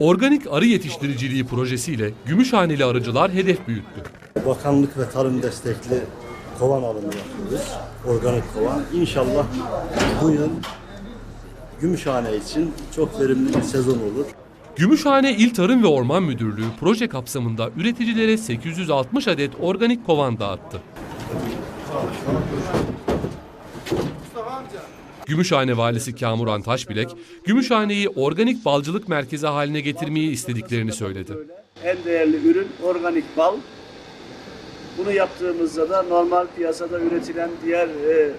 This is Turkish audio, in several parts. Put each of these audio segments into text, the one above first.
Organik arı yetiştiriciliği projesiyle Gümüşhaneli arıcılar hedef büyüttü. Bakanlık ve tarım destekli kovan alımı yapıyoruz. Organik kovan. İnşallah bu yıl Gümüşhane için çok verimli bir sezon olur. Gümüşhane İl Tarım ve Orman Müdürlüğü proje kapsamında üreticilere 860 adet organik kovan dağıttı. Gümüşhane Valisi Kamuran Taşbilek, Gümüşhane'yi organik balcılık merkezi haline getirmeyi istediklerini söyledi. En değerli ürün organik bal. Bunu yaptığımızda da normal piyasada üretilen diğer e,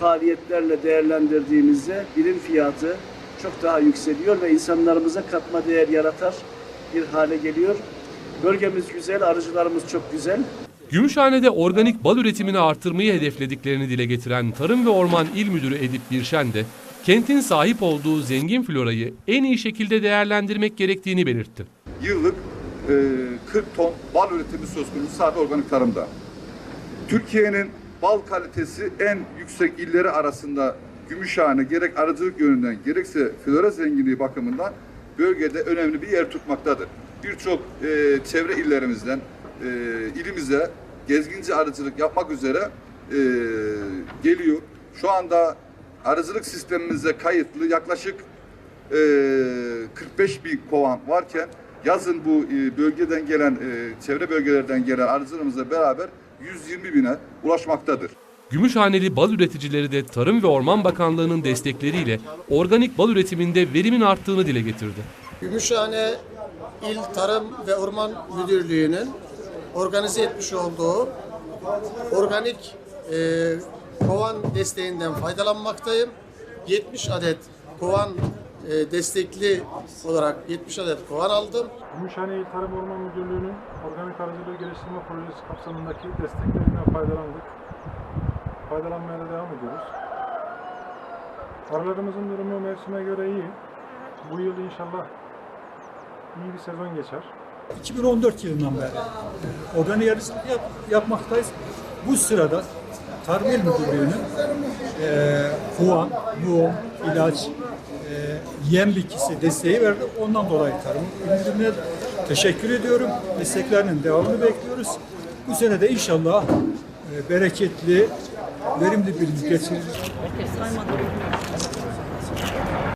faaliyetlerle değerlendirdiğimizde birim fiyatı çok daha yükseliyor ve insanlarımıza katma değer yaratar bir hale geliyor. Bölgemiz güzel, arıcılarımız çok güzel. Gümüşhane'de organik bal üretimini artırmayı hedeflediklerini dile getiren Tarım ve Orman İl Müdürü Edip Birşen de kentin sahip olduğu zengin florayı en iyi şekilde değerlendirmek gerektiğini belirtti. yıllık e, 40 ton bal üretimi söz konusu sadece organik tarımda. Türkiye'nin bal kalitesi en yüksek illeri arasında Gümüşhane gerek arıcılık yönünden gerekse flora zenginliği bakımından bölgede önemli bir yer tutmaktadır. Birçok e, çevre illerimizden e, ilimize gezginci arıcılık yapmak üzere e, geliyor. Şu anda arıcılık sistemimize kayıtlı yaklaşık e, 45 bin kovan varken yazın bu e, bölgeden gelen e, çevre bölgelerden gelen arıcılarımızla beraber 120 bine ulaşmaktadır. Gümüşhaneli bal üreticileri de Tarım ve Orman Bakanlığı'nın destekleriyle organik bal üretiminde verimin arttığını dile getirdi. Gümüşhane İl Tarım ve Orman Müdürlüğü'nün organize etmiş olduğu organik e, kovan desteğinden faydalanmaktayım. 70 adet kovan e, destekli olarak 70 adet kovan aldım. Gümüşhane Tarım Orman Müdürlüğü'nün organik arıcılığı geliştirme projesi kapsamındaki desteklerinden faydalandık. Faydalanmaya da devam ediyoruz. Arılarımızın durumu mevsime göre iyi. Bu yıl inşallah iyi bir sezon geçer. 2014 yılından beri organik arıcılık yap, yapmaktayız. Bu sırada İl Müdürlüğü'nün e, kovan, yoğun, ilaç, e, yem bitkisi desteği verdi. Ondan dolayı Tarım Müdürlüğü'ne teşekkür ediyorum. Desteklerinin devamını bekliyoruz. Bu sene de inşallah e, bereketli, verimli bir yıl geçiririz.